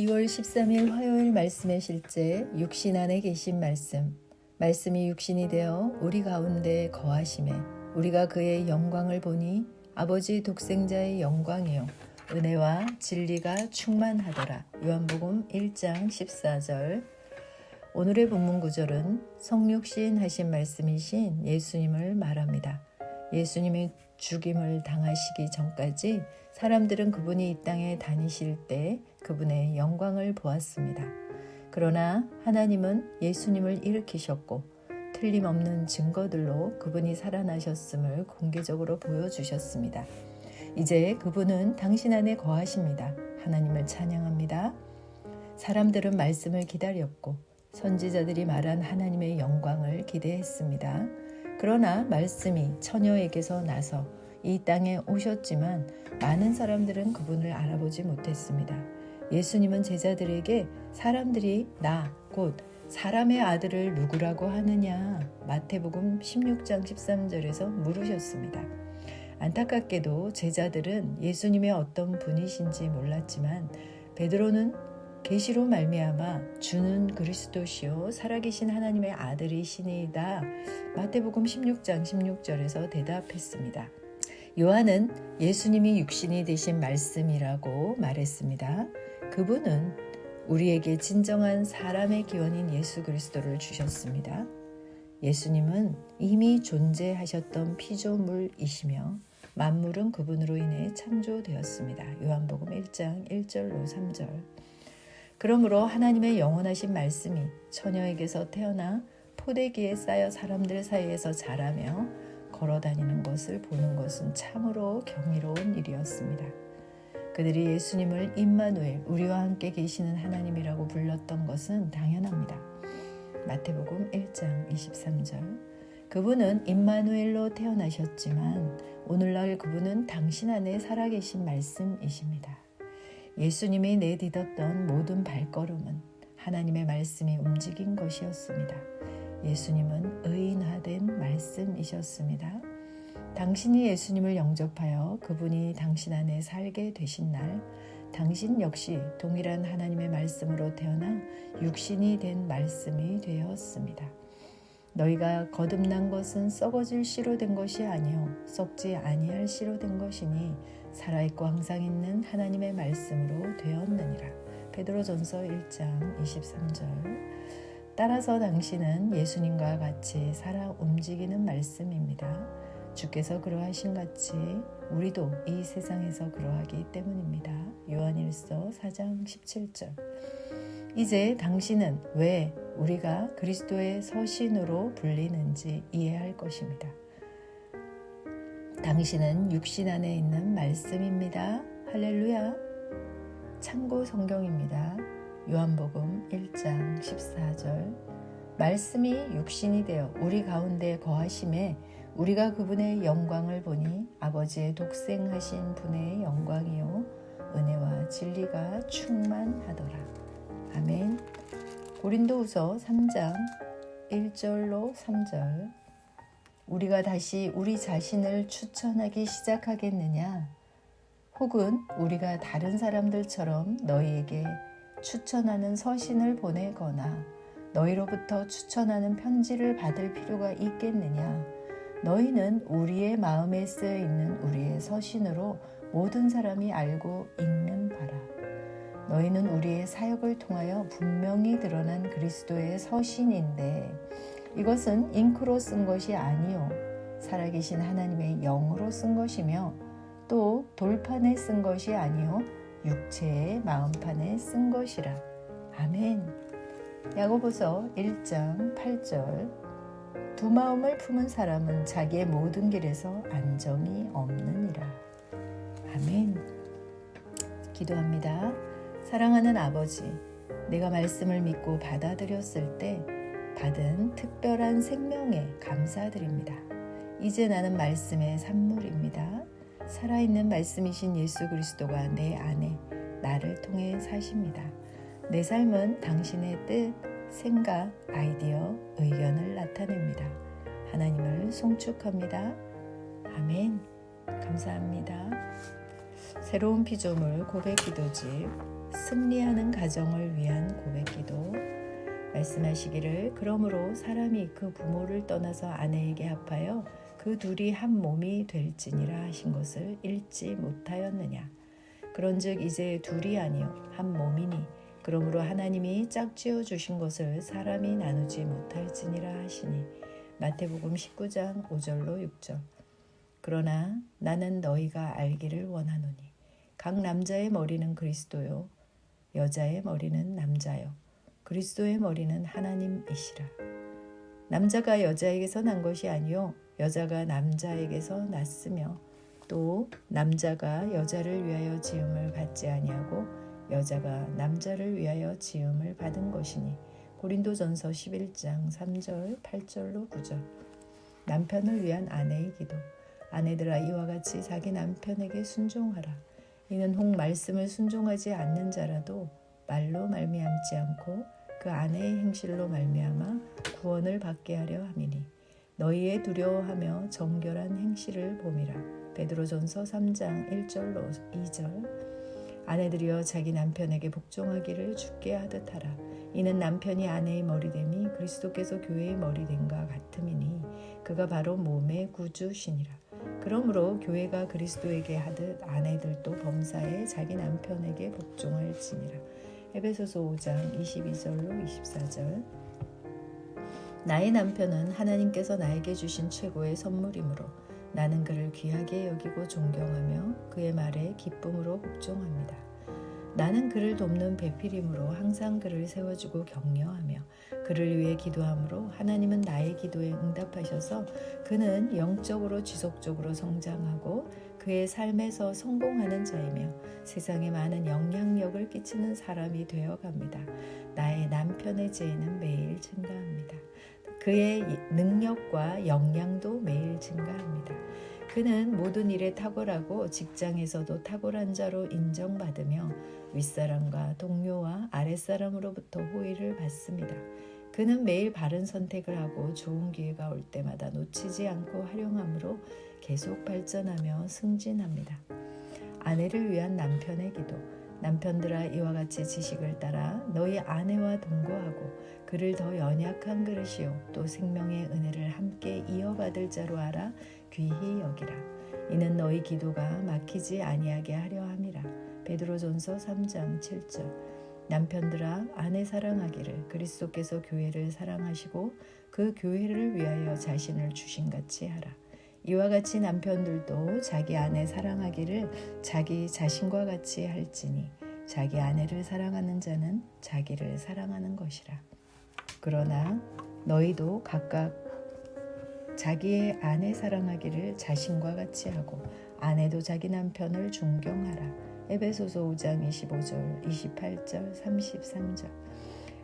2월 13일 화요일 말씀의 실제 육신 안에 계신 말씀. 말씀이 육신이 되어 우리 가운데 거하심에 우리가 그의 영광을 보니 아버지 독생자의 영광이요. 은혜와 진리가 충만하더라. 요한복음 1장 14절. 오늘의 본문 구절은 성육신 하신 말씀이신 예수님을 말합니다. 예수님의 죽임을 당하시기 전까지 사람들은 그분이 이 땅에 다니실 때 그분의 영광을 보았습니다. 그러나 하나님은 예수님을 일으키셨고 틀림없는 증거들로 그분이 살아나셨음을 공개적으로 보여주셨습니다. 이제 그분은 당신 안에 거하십니다. 하나님을 찬양합니다. 사람들은 말씀을 기다렸고 선지자들이 말한 하나님의 영광을 기대했습니다. 그러나 말씀이 처녀에게서 나서 이 땅에 오셨지만 많은 사람들은 그분을 알아보지 못했습니다. 예수님은 제자들에게 사람들이 나, 곧 사람의 아들을 누구라고 하느냐 마태복음 16장 13절에서 물으셨습니다. 안타깝게도 제자들은 예수님의 어떤 분이신지 몰랐지만 베드로는 계시로 말미암아 주는 그리스도시요 살아계신 하나님의 아들이시니이다. 마태복음 16장 16절에서 대답했습니다. 요한은 예수님이 육신이 되신 말씀이라고 말했습니다. 그분은 우리에게 진정한 사람의 기원인 예수 그리스도를 주셨습니다. 예수님은 이미 존재하셨던 피조물이시며 만물은 그분으로 인해 창조되었습니다. 요한복음 1장 1절로 3절. 그러므로 하나님의 영원하신 말씀이 처녀에게서 태어나 포대기에 쌓여 사람들 사이에서 자라며 걸어 다니는 것을 보는 것은 참으로 경이로운 일이었습니다. 그들이 예수님을 임마누엘 우리와 함께 계시는 하나님이라고 불렀던 것은 당연합니다. 마태복음 1장 23절 그분은 임마누엘로 태어나셨지만 오늘날 그분은 당신 안에 살아계신 말씀이십니다. 예수님이 내딛었던 모든 발걸음은 하나님의 말씀이 움직인 것이었습니다. 예수님은 의인화된 말씀이셨습니다. 당신이 예수님을 영접하여 그분이 당신 안에 살게 되신 날, 당신 역시 동일한 하나님의 말씀으로 태어나 육신이 된 말씀이 되었습니다. 너희가 거듭난 것은 썩어질 씨로 된 것이 아니요 썩지 아니할 씨로 된 것이니 살아 있고 항상 있는 하나님의 말씀으로 되었느니라. 베드로전서 1장 23절. 따라서 당신은 예수님과 같이 살아 움직이는 말씀입니다. 주께서 그러하신 같이 우리도 이 세상에서 그러하기 때문입니다. 요한일서 4장 17절. 이제 당신은 왜 우리가 그리스도의 서신으로 불리는지 이해할 것입니다. 당신은 육신 안에 있는 말씀입니다. 할렐루야. 참고 성경입니다. 요한복음 1장 14절. 말씀이 육신이 되어 우리 가운데 거하심에 우리가 그분의 영광을 보니 아버지의 독생하신 분의 영광이요 은혜와 진리가 충만하더라. 아멘. 고린도후서 3장 1절로 3절. 우리가 다시 우리 자신을 추천하기 시작하겠느냐? 혹은 우리가 다른 사람들처럼 너희에게 추천하는 서신을 보내거나 너희로부터 추천하는 편지를 받을 필요가 있겠느냐? 너희는 우리의 마음에 쓰여 있는 우리의 서신으로 모든 사람이 알고 읽는 바라. 너희는 우리의 사역을 통하여 분명히 드러난 그리스도의 서신인데 이것은 잉크로 쓴 것이 아니요 살아계신 하나님의 영으로 쓴 것이며 또 돌판에 쓴 것이 아니요 육체의 마음판에 쓴 것이라. 아멘. 야고보서 1장 8절 두 마음을 품은 사람은 자기의 모든 길에서 안정이 없느니라. 아멘. 기도합니다. 사랑하는 아버지, 내가 말씀을 믿고 받아들였을 때 받은 특별한 생명에 감사드립니다. 이제 나는 말씀의 산물입니다. 살아있는 말씀이신 예수 그리스도가 내 안에 나를 통해 사십니다. 내 삶은 당신의 뜻, 생각, 아이디어, 의견을 나타냅니다. 하나님을 송축합니다. 아멘. 감사합니다. 새로운 피조물 고백 기도집 승리하는 가정을 위한 고백기도 말씀하시기를 그러므로 사람이 그 부모를 떠나서 아내에게 합하여 그 둘이 한 몸이 될지니라 하신 것을 읽지 못하였느냐. 그런즉 이제 둘이 아니요 한 몸이니 그러므로 하나님이 짝지어 주신 것을 사람이 나누지 못할지니라 하시니. 마태복음 19장 5절로 6절. 그러나 나는 너희가 알기를 원하노니 각 남자의 머리는 그리스도요 여자의 머리는 남자요. 그리스도의 머리는 하나님이시라. 남자가 여자에게서 난 것이 아니요 여자가 남자에게서 났으며 또 남자가 여자를 위하여 지음을 받지 아니하고 여자가 남자를 위하여 지음을 받은 것이니 고린도전서 11장 3절 8절로 9절. 남편을 위한 아내의 기도. 아내들아 이와 같이 자기 남편에게 순종하라 이는 혹 말씀을 순종하지 않는 자라도 말로 말미암지 않고 그 아내의 행실로 말미암아 구원을 받게 하려 함이니 너희의 두려워하며 정결한 행실을 봄이라. 베드로전서 3장 1절로 2절. 아내들이여 자기 남편에게 복종하기를 죽게 하듯 하라. 이는 남편이 아내의 머리됨이 그리스도께서 교회의 머리됨과 같음이니 그가 바로 몸의 구주시니라. 그러므로 교회가 그리스도에게 하듯 아내들도 범사에 자기 남편에게 복종할지니라. 에베소서 5장 22절로 24절. 나의 남편은 하나님께서 나에게 주신 최고의 선물이므로 나는 그를 귀하게 여기고 존경하며 그의 말에 기쁨으로 복종합니다. 나는 그를 돕는 배필임으로 항상 그를 세워주고 격려하며 그를 위해 기도함으로 하나님은 나의 기도에 응답하셔서 그는 영적으로 지속적으로 성장하고 그의 삶에서 성공하는 자이며 세상에 많은 영향력을 끼치는 사람이 되어 갑니다. 나의 남편의 죄는 매일 증가합니다. 그의 능력과 역량도 매일 증가합니다. 그는 모든 일에 탁월하고 직장에서도 탁월한 자로 인정받으며 윗사람과 동료와 아랫사람으로부터 호의를 받습니다. 그는 매일 바른 선택을 하고 좋은 기회가 올 때마다 놓치지 않고 활용함으로 계속 발전하며 승진합니다. 아내를 위한 남편의 기도. 남편들아 이와 같이 지식을 따라 너희 아내와 동거하고 그를 더 연약한 그릇이요 또 생명의 은혜를 함께 이어받을 자로 알아 귀히 여기라. 이는 너희 기도가 막히지 아니하게 하려 함이라. 베드로전서 3장 7절. 남편들아 아내 사랑하기를 그리스도께서 교회를 사랑하시고 그 교회를 위하여 자신을 주신 같이 하라. 이와 같이 남편들도 자기 아내 사랑하기를 자기 자신과 같이 할지니 자기 아내를 사랑하는 자는 자기를 사랑하는 것이라. 그러나 너희도 각각 자기의 아내 사랑하기를 자신과 같이 하고 아내도 자기 남편을 존경하라. 에베소서 5장 25절, 28절, 33절.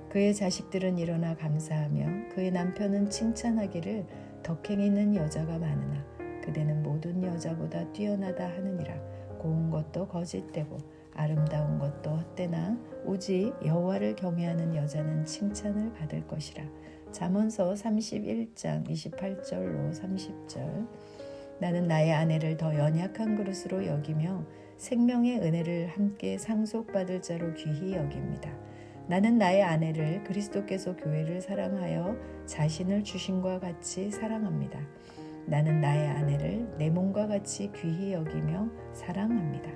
그의 자식들은 일어나 감사하며 그의 남편은 칭찬하기를 덕행 있는 여자가 많으나 그대는 모든 여자보다 뛰어나다 하느니라 고운 것도 거짓되고 아름다운 것도 헛되나 오직 여호와를 경외하는 여자는 칭찬을 받을 것이라 잠언서 31장 28절로 30절 나는 나의 아내를 더 연약한 그릇으로 여기며 생명의 은혜를 함께 상속받을 자로 귀히 여깁니다. 나는 나의 아내를 그리스도께서 교회를 사랑하여 자신을 주신과 같이 사랑합니다. 나는 나의 아내를 내 몸과 같이 귀히 여기며 사랑합니다.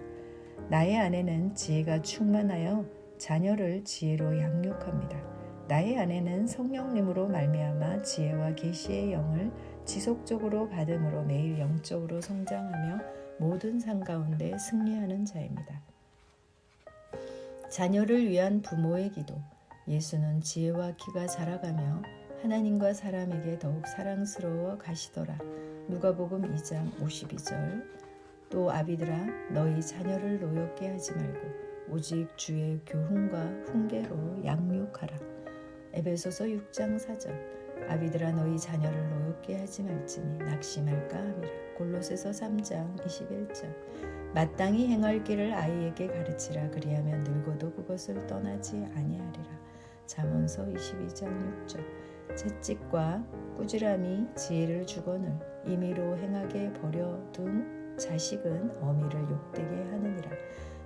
나의 아내는 지혜가 충만하여 자녀를 지혜로 양육합니다. 나의 아내는 성령님으로 말미암아 지혜와 계시의 영을 지속적으로 받음으로 매일 영적으로 성장하며 모든 상 가운데 승리하는 자입니다. 자녀를 위한 부모의 기도. 예수는 지혜와 키가 자라가며 하나님과 사람에게 더욱 사랑스러워 가시더라. 누가복음 2장 52절. 또 아비들아 너희 자녀를 노엽게 하지 말고 오직 주의 교훈과 훈계로 양육하라. 에베소서 6장 4절. 아비들아 너희 자녀를 노엽게 하지 말지니 낙심할까 함이라. 골로새서 3장 21절. 마땅히 행할 길을 아이에게 가르치라 그리하면 늙어도 그것을 떠나지 아니하리라. 잠언서 22장 6절 채찍과 꾸지람이 지혜를 주거늘 임의로 행하게 버려둔 자식은 어미를 욕되게 하느니라.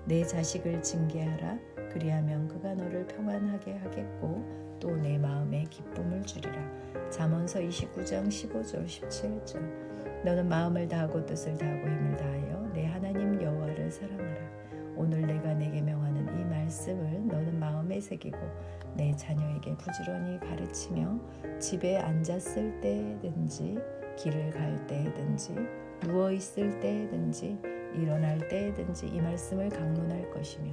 내 자식을 징계하라 그리하면 그가 너를 평안하게 하겠고 또 내 마음에 기쁨을 주리라. 잠언서 29장 15절 17절. 너는 마음을 다하고 뜻을 다하고 힘을 다하여 내 하나님 여호와를 사랑하라. 오늘 내가 내게 명하는 이 말씀을 너는 마음에 새기고 내 자녀에게 부지런히 가르치며 집에 앉았을 때든지 길을 갈 때든지 누워 있을 때든지 일어날 때든지 이 말씀을 강론할 것이며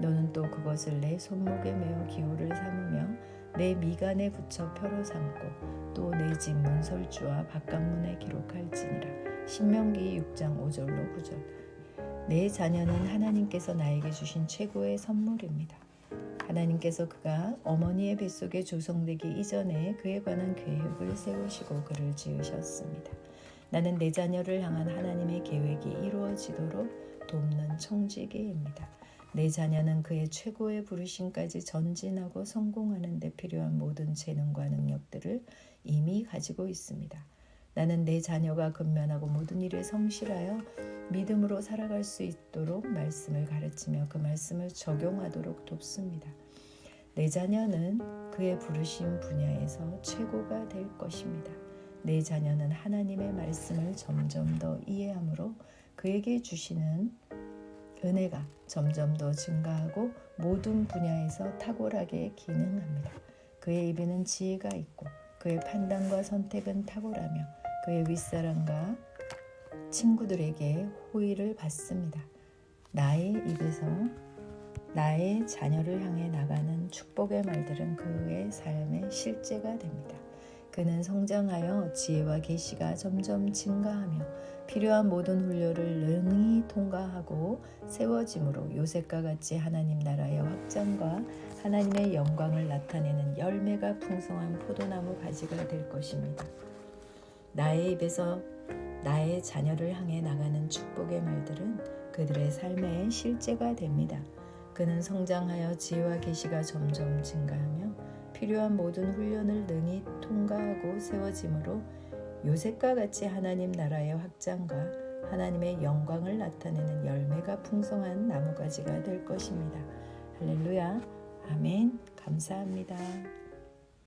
너는 또 그것을 내 손목에 메어 기호를 삼으며 내 미간에 붙여 표로 삼고 또 내 집 문설주와 바깥문에 기록할지니라 신명기 6장 5절로 9절 내 자녀는 하나님께서 나에게 주신 최고의 선물입니다. 하나님께서 그가 어머니의 뱃속에 조성되기 이전에 그에 관한 계획을 세우시고 그를 지으셨습니다. 나는 내 자녀를 향한 하나님의 계획이 이루어지도록 돕는 청지기입니다. 내 자녀는 그의 최고의 부르심까지 전진하고 성공하는 데 필요한 모든 재능과 능력들을 이미 가지고 있습니다. 나는 내 자녀가 근면하고 모든 일에 성실하여 믿음으로 살아갈 수 있도록 말씀을 가르치며 그 말씀을 적용하도록 돕습니다. 내 자녀는 그의 부르심 분야에서 최고가 될 것입니다. 내 자녀는 하나님의 말씀을 점점 더 이해함으로 그에게 주시는 은혜가 점점 더 증가하고 모든 분야에서 탁월하게 기능합니다. 그의 입에는 지혜가 있고 그의 판단과 선택은 탁월하며 그의 윗사람과 친구들에게 호의를 받습니다. 나의 입에서 나의 자녀를 향해 나가는 축복의 말들은 그의 삶의 실제가 됩니다. 그는 성장하여 지혜와 계시가 점점 증가하며 필요한 모든 훈련을 능히 통과하고 세워짐으로 요셉과 같이 하나님 나라의 확장과 하나님의 영광을 나타내는 열매가 풍성한 포도나무 가지가 될 것입니다. 나의 입에서 나의 자녀를 향해 나가는 축복의 말들은 그들의 삶의 실제가 됩니다. 그는 성장하여 지혜와 계시가 점점 증가하며 필요한 모든 훈련을 능히 통과하고 세워짐으로 요셉과 같이 하나님 나라의 확장과 하나님의 영광을 나타내는 열매가 풍성한 나무가지가 될 것입니다. 할렐루야. 아멘. 감사합니다.